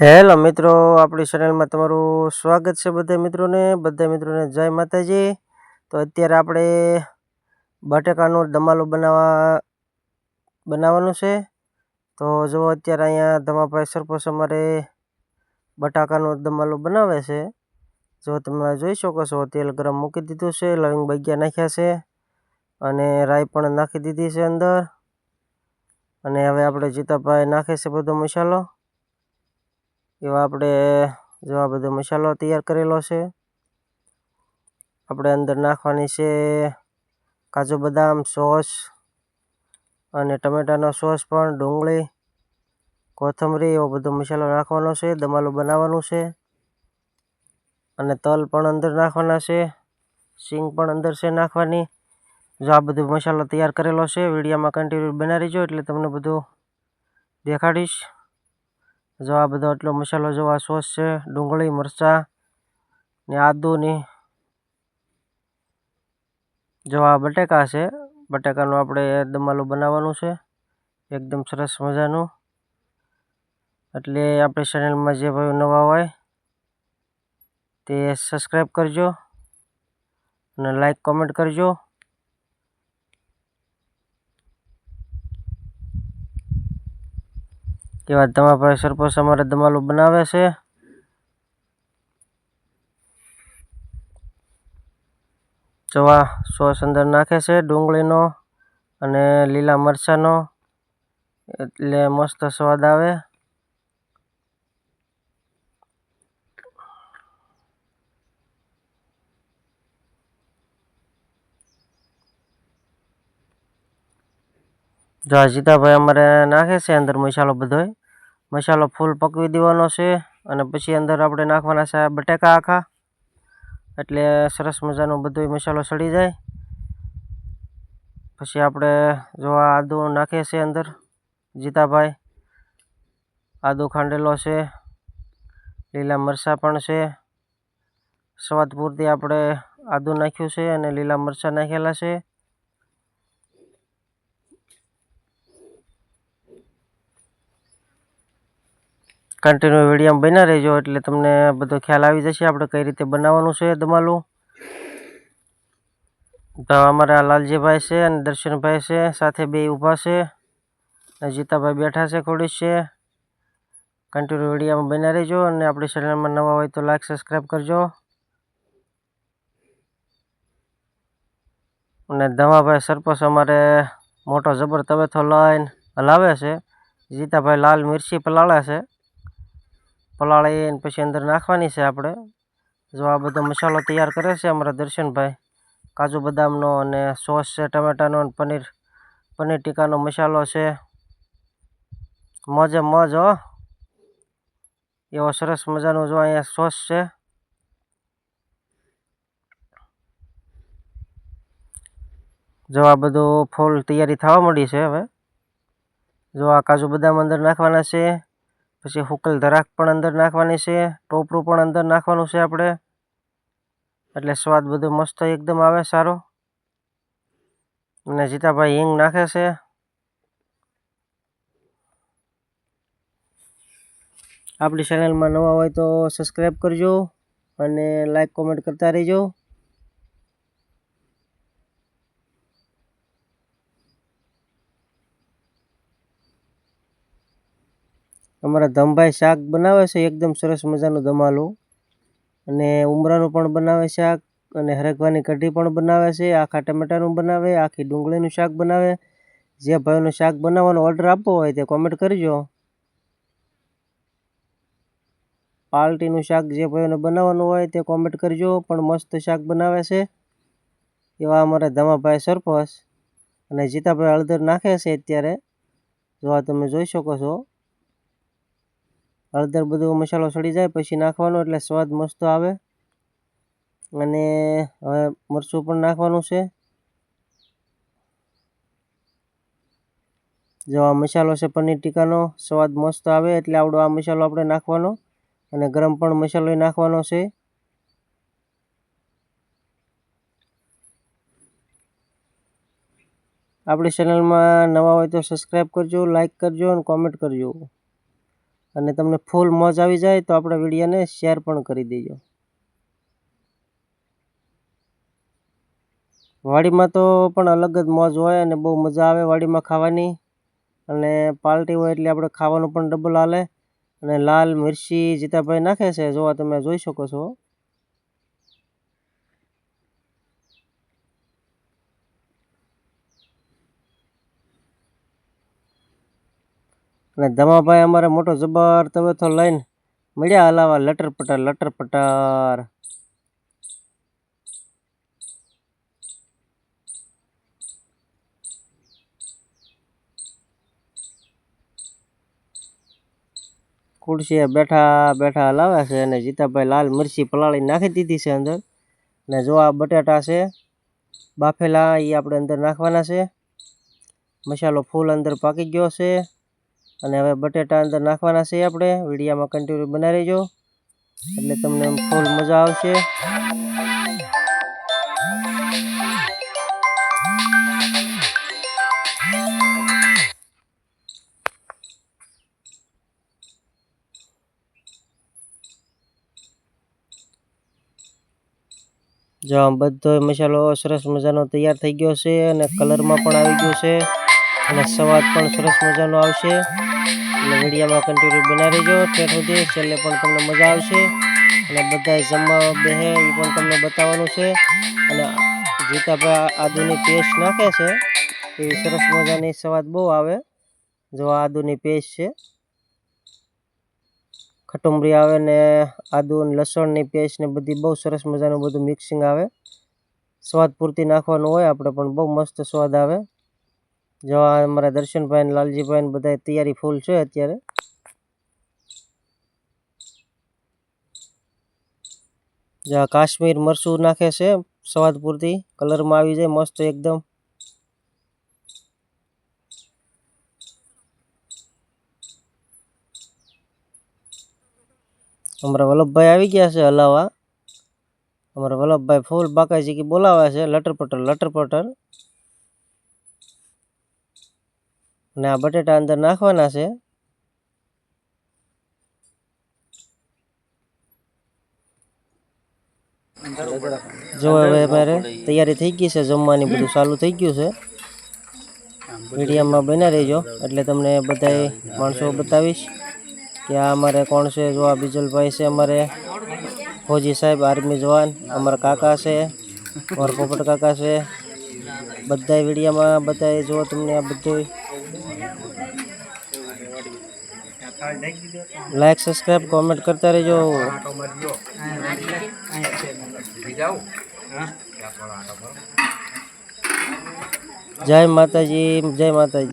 Hello મિત્રો, આપણી ચેનલમાં તમારું સ્વાગત છે બધા મિત્રોને. બધા મિત્રોને જય માતાજી. તો અત્યારે આપણે બટેકાનો ધમાલો બનાવવા, બનાવવાનું છે. તો જો અત્યારે અહીંયા ધમાભાઈ સરપંચ અમારે બટાકાનું દમાલું બનાવે છે. જો તમે જોઈ શકો છો, તેલ ગરમ મૂકી દીધું છે, લવિંગ બગિયા નાખ્યા છે અને રાઈ પણ નાખી દીધી છે અંદર. અને હવે આપણે જીતાભાઈ નાખે છે બધો મસાલો. એવા આપણે જો આ બધો મસાલો તૈયાર કરેલો છે. આપણે અંદર નાખવાની છે કાજુ બદામ સોસ અને ટમેટાનો સોસ પણ, ડુંગળી, કોથમરી, એવો બધો મસાલો નાખવાનો છે દમાલું બનાવવાનું છે. અને તલ પણ અંદર નાખવાના છે, સિંગ પણ અંદર છે નાખવાની. જો આ બધો મસાલો તૈયાર કરેલો છે, વિડીયોમાં કન્ટિન્યુ બનાવી જો એટલે તમને બધું દેખાડીશ. જો આ બધો આટલો મસાલો જો સોસ છે, ડુંગળી, મરચાં ને આદુની. જો આ બટેકા છે, બટેકાનું આપણે દમાલું બનાવવાનું છે, એકદમ સરસ મજાનું. એટલે આપણી ચેનલમાં જે ભાઈ નવા હોય તે સબસ્ક્રાઈબ કરજો અને લાઈક કોમેન્ટ કરજો. એવા ધમાભાઈ સરપંચ અમારે દમાલું બનાવે છે? જવા સોસ અંદર નાખે છે ડુંગળીનો અને લીલા મરચાંનો. એટલે મસ્ત સ્વાદ આવે. જો આ જીતાભાઈ અમારે નાખે છે, અંદર મસાલો બધોય મસાલો ફૂલ પકવી દેવાનો છે અને પછી અંદર આપણે નાખવાના છે બટેકા આખા. એટલે સરસ મજાનો બધો મસાલો સડી જાય. પછી આપણે જો આ આદુ નાખીએ છે અંદર, જીતાભાઈ. આદુ ખાંડેલો છે, લીલા મરચાં પણ છે. સ્વાદ પૂરતી આપણે આદુ નાખ્યું છે અને લીલા મરચાં નાખેલા છે. કન્ટિન્યુ વીડિયો બન્યા રહેજો એટલે તમને બધો ખ્યાલ આવી જશે આપણે કઈ રીતે બનાવવાનું છે દમાલું. તો અમારા લાલજીભાઈ છે અને દર્શનભાઈ છે, સાથે બે ઊભા છે. જીતાભાઈ બેઠા છે ખોડીશ છે. કન્ટિન્યુ વિડીયોમાં બન્યા રહેજો અને આપણી ચેનલમાં નવા હોય તો લાઈક સબસ્ક્રાઈબ કરજો. અને ધમાભાઈ સરપંચ અમારે મોટો જબર તવેથો લઈને હલાવે છે. જીતાભાઈ લાલ મિરચી પલાળે છે. પલાળીને પછી અંદર નાખવાની છે આપણે. જો આ બધો મસાલો તૈયાર કરે છે અમારા દર્શનભાઈ, કાજુ બદામનો અને સોસ છે, ટમેટાનો અને પનીર પનીર ટીકાનો મસાલો છે. મોજે મોજ, હો. એવો સરસ મજાનો જો અહીંયા સોસ છે. જો આ બધું ફૂલ તૈયારી થવા મળી છે હવે. જો આ કાજુ બદામ અંદર નાખવાના છે. પછી હુકલ ધરાક પણ અંદર નાખવાની છે, ટોપરું પણ અંદર નાખવાનું છે આપણે. એટલે સ્વાદ બધો મસ્ત એકદમ આવે, સારો. અને જીતાભાઈ હિંગ નાખે છે. આપણી ચેનલમાં નવા હોય તો સબસ્ક્રાઈબ કરજો અને લાઈક કોમેન્ટ કરતા રહેજો. અમારા ધમભાઈ શાક બનાવે છે, એકદમ સરસ મજાનું ધમાલું. અને ઉમરાનું પણ બનાવે શાક, અને હરગવાની કઢી પણ બનાવે છે, આખા ટમેટાનું બનાવે, આખી ડુંગળીનું શાક બનાવે. જે ભાઈનું શાક બનાવવાનો ઓર્ડર આપવો હોય તે કોમેન્ટ કરજો. પાલટીનું શાક જે ભાઈઓને બનાવવાનું હોય તે કોમેન્ટ કરજો, પણ મસ્ત શાક બનાવે છે. એવા અમારા ધમાભાઈ સરપંચ અને જીતાભાઈ હળદર નાખે છે અત્યારે. જો આ તમે જોઈ શકો છો. હળદર બધો મસાલો સડી જાય, પછી નાખવાનો એટલે સ્વાદ મસ્ત આવે. અને હવે મરચું પણ નાખવાનું છે. જો આ મસાલો છે પનીર ટીકાનો, સ્વાદ મસ્ત આવે એટલે આવડો આ મસાલો આપણે નાખવાનો. અને ગરમ પણ મસાલો નાખવાનો છે. આપણી ચેનલમાં નવા હોય તો સબસ્ક્રાઈબ કરજો લાઈક કરજો અને કોમેન્ટ કરજો. અને તમને ફૂલ મોજ આવી જાય તો આપણા વિડીયોને શેર પણ કરી દેજો. વાડીમાં તો પણ અલગ જ મોજ હોય અને બહુ મજા આવે વાડીમાં ખાવાની. અને પાર્ટી હોય એટલે આપણે ખાવાનું પણ ડબલ હાલે. અને લાલ, મિરચી, જીતાભાઈ નાખે છે, જોવા તમે જોઈ શકો છો. અને ધમાભાઈ અમારે મોટો જબર તબેથો લઈને મળ્યા હલાવા, લટર પટર લટર પટર. ખુરશીએ બેઠા બેઠા હલાવે છે અને જીતાભાઈ લાલ મિરચી પલાળી નાખી દીધી છે અંદર. ને જો આ બટાટા છે, બાફેલા એ આપણે અંદર નાખવાના છે. મસાલો ફૂલ અંદર પાકી ગયો છે. અને હવે બટેટા અંદર નાખવાના છે આપણે. વિડીયામાં કન્ટિન્યુ બનાવી રહેજો. એટલે તમને ફૂલ મજા આવશે. જો આમ બધો મસાલો સરસ મજાનો તૈયાર થઈ ગયો છે અને કલરમાં પણ આવી ગયો છે. અને સ્વાદ પણ સરસ મજાનો આવશે. એટલે વિડીયોમાં કન્ટિન્યુ બનાવી રહેજો. ઠેઠ સુધી છેલ્લે પણ તમને મજા આવશે. અને બધા જમવા બેહે એ પણ તમને બતાવવાનું છે. અને જીતાભાઈ આદુની પેસ્ટ નાખે છે એવી સરસ મજાની સ્વાદ બહુ આવે. જો આદુની પેસ્ટ છે. ખટુંબરી આવે ને આદુ લસણની પેસ્ટ ને બધી બહુ સરસ મજાનું બધું મિક્સિંગ આવે. સ્વાદ પૂરતી નાખવાનું હોય, આપણે પણ બહુ મસ્ત સ્વાદ આવે. જો આ અમારા દર્શનભાઈ ને લાલજીભાઈ ને બધા તૈયારી ફૂલ છે અત્યારે. જો આ કાશ્મીર મરચું નાખે છે સ્વાદ પૂરતી કલરમાં આવી જાય મસ્ત એકદમ. અમારા વલ્લભભાઈ આવી ગયા છે હલાવા. અમારા વલ્લભભાઈ ફૂલ બાકાજી કે બોલાવે છે, લટર પટર લટર પટર. અને આ બટેટા અંદર નાખવાના છે જો હવે અમારે તૈયારી થઈ ગઈ છે જમવાની બધું ચાલુ થઈ ગયું છે મીડિયમમાં બના રહેજો એટલે તમને બધાય માણસો બતાવીશ કે આ અમારે કોણ છે? જો આ બીજલભાઈ છે અમારે ફૌજી સાહેબ આર્મી જવાન અમારા કાકા છે અમારા પોપટ કાકા છે બધા વિડીયામાં બધા જો તમને આ બધું લાઈક સબસ્ક્રાઈબ કોમેન્ટ કરતા રહેજો. જય માતાજી જય માતાજી.